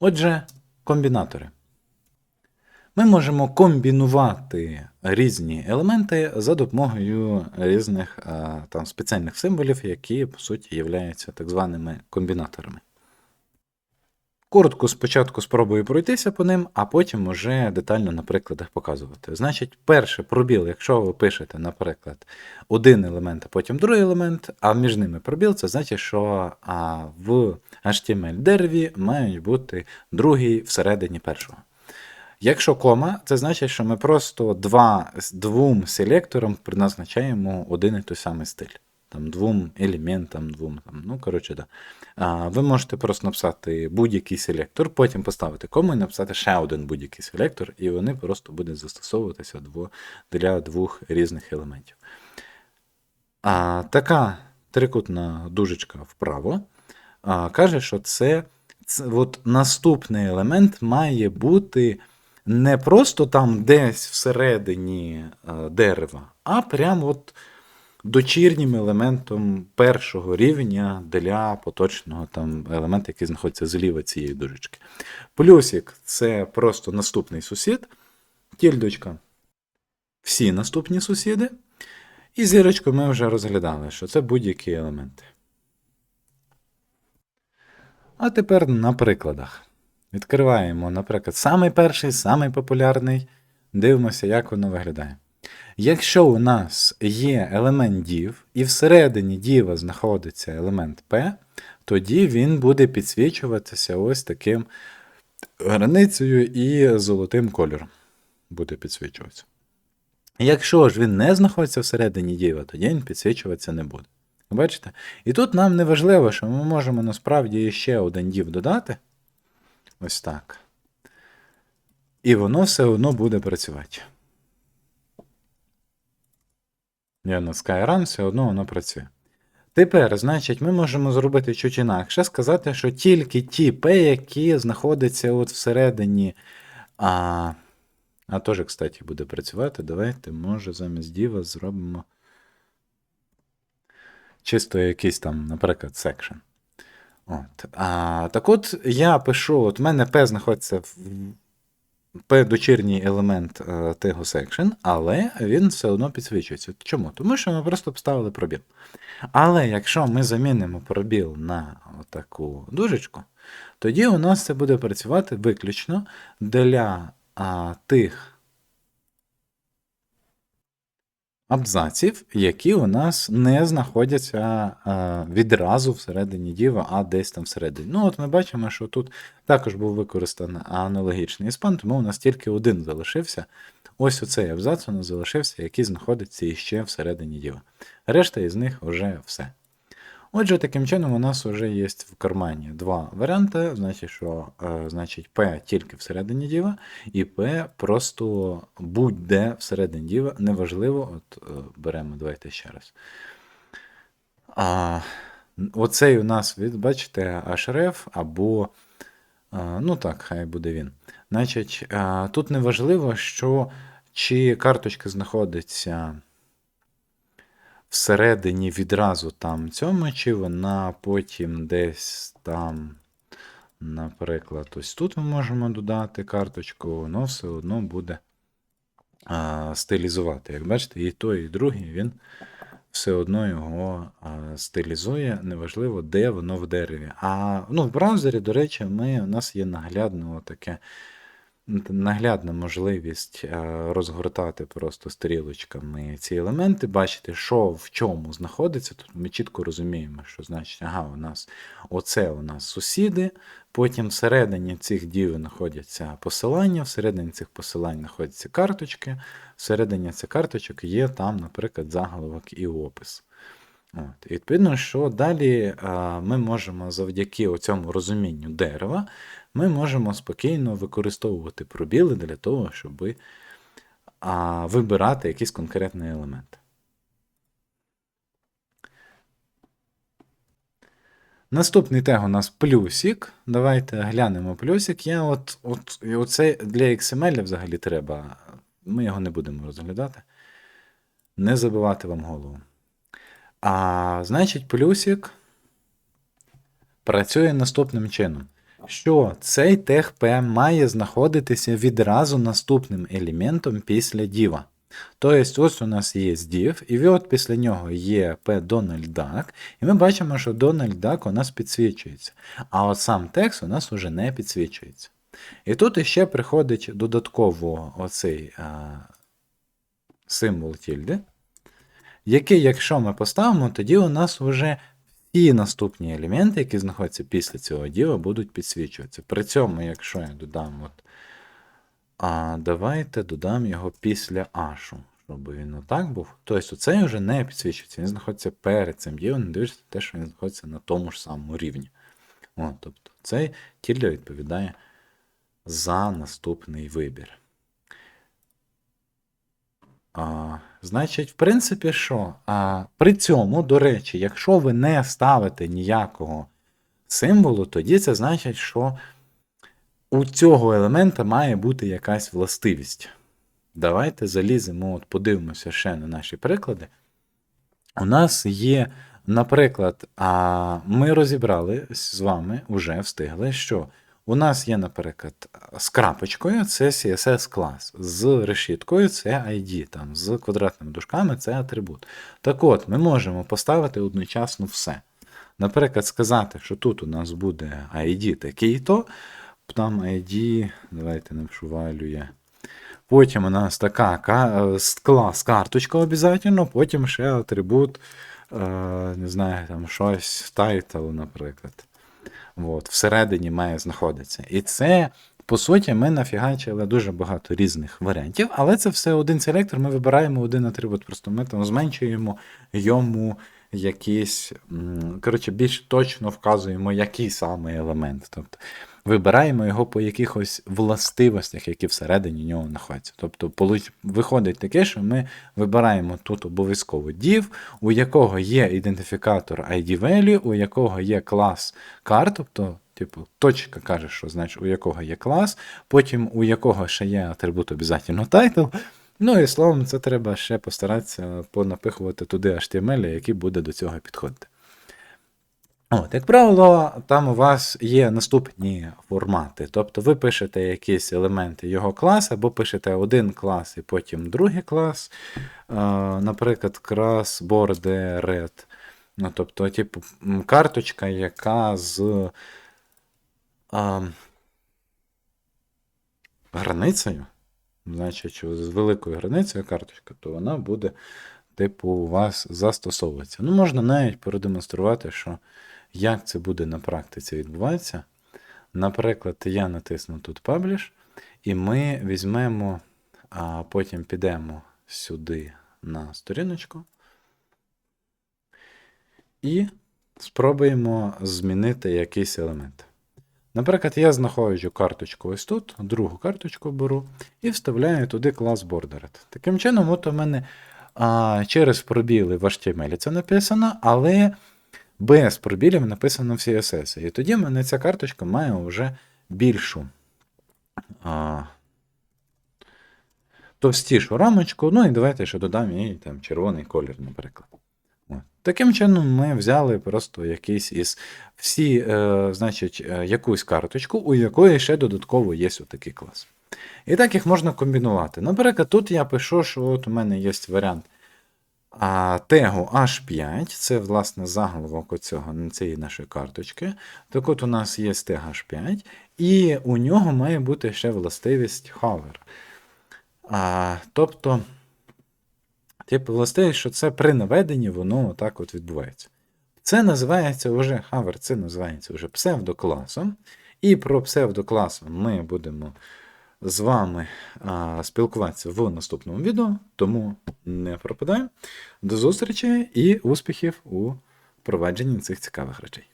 Отже, комбінатори. Ми можемо комбінувати різні елементи за допомогою різних там, спеціальних символів, які, по суті, являються так званими комбінаторами. Коротко спочатку спробую пройтися по ним, а потім уже детально на прикладах показувати. Значить, перше пробіл, якщо ви пишете, наприклад, один елемент, а потім другий елемент, а між ними пробіл, це значить, що а, в HTML дереві мають бути другий всередині першого. Якщо кома, це значить, що ми просто два, двом селекторам призначаємо один і той самий стиль. Там двом елементам, двом там, ну коротше, да. А, ви можете просто написати будь-який селектор, потім поставити кому і написати ще один будь-який селектор, і вони просто будуть застосовуватися для двох різних елементів. А, така трикутна дужечка вправо а, каже, що це, це от наступний елемент має бути не просто там десь всередині а, дерева, а прямо от дочірнім елементом першого рівня для поточного там елемента, який знаходиться зліва цієї дужечки. Плюсик це просто наступний сусід, тільдочка всі наступні сусіди. І зірочку ми вже розглядали, що це будь-які елементи. А тепер на прикладах. Відкриваємо, наприклад, самий перший, самий популярний. Дивимося, як воно виглядає. Якщо у нас є елемент div, і всередині діва знаходиться елемент P, тоді він буде підсвічуватися ось таким границею і золотим кольором. Буде підсвічуватися. Якщо ж він не знаходиться всередині діва, тоді він підсвічуватися не буде. Бачите? І тут нам не важливо, що ми можемо насправді ще один дів додати. Ось так. І воно все одно буде працювати. Я на Skyrun, все одно воно працює. Тепер, значить, ми можемо зробити чуть інакше, сказати, що тільки ті P, які знаходяться от всередині. А, а теж, кстати, буде працювати. Давайте, може, замість діва зробимо чисто якийсь там, наприклад, section. От. А, Так от я пишу: от в мене P знаходиться в дочірній елемент tego того section, але він все одно підсвічується. Чому? Тому що ми просто поставили пробіл. Але якщо ми замінимо пробіл на таку дужечку, тоді у нас це буде працювати виключно для а, тих абзаців, які у нас не знаходяться відразу всередині діва, а десь там всередині. Ну, от ми бачимо, що тут також був використаний аналогічний іспан, тому у нас тільки один залишився. Ось оцей абзац у нас залишився, який знаходиться іще всередині діва. Решта із них вже все. Отже, таким чином, у нас вже є в кармані два варіанти. Значить, що е, значить, P тільки всередині діва, і P просто будь-де всередині діва, неважливо. От е, беремо, давайте ще раз. А, Оцей у нас, бачите, href або. Ну так, хай буде він. Значить, тут неважливо, що чи карточка знаходиться всередині відразу там чи вона потім десь там, наприклад, ось тут ми можемо додати карточку, воно все одно буде а, стилізувати. Як бачите, і той, і другий він все одно його а, стилізує, неважливо, де воно в дереві. А ну, в браузері, до речі, ми, у нас є наглядне таке наглядна можливість е, розгортати просто стрілочками ці елементи, бачити, що в чому знаходиться. Тут ми чітко розуміємо, що значить, ага, у нас оце у нас сусіди, потім всередині цих дів знаходяться посилання, всередині цих посилань знаходяться карточки, всередині цих карточок є там, наприклад, заголовок і опис. От. І відповідно, що далі а, ми можемо завдяки цьому розумінню дерева ми можемо спокійно використовувати пробіли для того, щоб а, вибирати якийсь конкретний елемент. Наступний тег у нас плюсик. Давайте глянемо плюсик. Я от, от, Оце для XML взагалі треба. Ми його не будемо розглядати. Не забивати вам голову. А значить, плюсик працює наступним чином. Що цей тег P має знаходитися відразу наступним елементом після діва. Тобто, ось у нас є div, і от після нього є P Donald Duck, і ми бачимо, що Donald Duck у нас підсвічується. А от сам текст у нас уже не підсвічується. І тут іще приходить додатково оцей а, символ тільди, який, якщо ми поставимо, тоді у нас вже всі наступні елементи, які знаходяться після цього діла, будуть підсвічуватися. При цьому, якщо я додам, от, а давайте додам його після ашу, щоб він отак був. Тобто цей вже не підсвічується, він знаходиться перед цим ділом, не дивишся те, що він знаходиться на тому ж самому рівні. От, тобто цей тільда відповідає за наступний вибір. А, Значить, в принципі, що? А, При цьому, до речі, якщо ви не ставите ніякого символу, тоді це значить, що у цього елемента має бути якась властивість. Давайте заліземо, от подивимося ще на наші приклади. У нас є, наприклад, а ми розібрали з вами, вже встигли, що у нас є, наприклад, з крапочкою це CSS клас, з решіткою це ID, там, з квадратними дужками це атрибут. Так от, ми можемо поставити одночасно все. Наприклад, сказати, що тут у нас буде ID такий-то, там ID, давайте напишу value. Потім у нас така з- клас карточка обов'язково, потім ще атрибут, е, не знаю, там щось title, наприклад. От, всередині має знаходитися. І це, по суті, ми нафігачили дуже багато різних варіантів, але це все один селектор, ми вибираємо один атрибут, просто ми там зменшуємо йому якийсь, коротше, більш точно вказуємо, який саме елемент. Тобто вибираємо його по якихось властивостях, які всередині нього знаходяться. Тобто, виходить таке, що ми вибираємо тут обов'язково div, у якого є ідентифікатор ID value, у якого є клас card, тобто, типу, точка каже, що значить, у якого є клас, потім у якого ще є атрибут обов'язково title. Ну і словом, це треба ще постаратися понапихувати туди HTML, який буде до цього підходити. От, як правило, там у вас є наступні формати. Тобто ви пишете якісь елементи його класу, або пишете один клас і потім другий клас. Е, наприклад, клас border red. Ну, тобто, типу, карточка, яка з е, границею, значить, з великою границею карточка, то вона буде, типу, у вас застосовуватися. Ну, можна навіть продемонструвати, що як це буде на практиці відбуватися. Наприклад, я натисну тут Publish, і ми візьмемо, а потім підемо сюди на сторіночку. І спробуємо змінити якийсь елемент. Наприклад, я знаходжу карточку ось тут, другу карточку беру і вставляю туди клас Bordered. Таким чином, от у мене а, через пробіли в HTML це написано, але без пробілів написано в CSS. І тоді в мене ця карточка має вже більшу а, товстішу рамочку. Ну і давайте ще додам їй там червоний колір, наприклад. Таким чином, ми взяли просто якийсь із всі, е, значить, е, якусь карточку, у якої ще додатково є отакий клас. І так їх можна комбінувати. Наприклад, тут я пишу, що от у мене є варіант а, тегу H5, це, власне, заголовок оцього, цієї нашої карточки. Так от у нас є тег H5, і у нього має бути ще властивість hover. А, тобто, типу, властивість, що це при наведенні воно отак от відбувається. Це називається вже hover, це називається вже псевдокласом. І про псевдоклас ми будемо з вами а, спілкуватися в наступному відео, тому не пропадаємо. До зустрічі і успіхів у провадженні цих цікавих речей.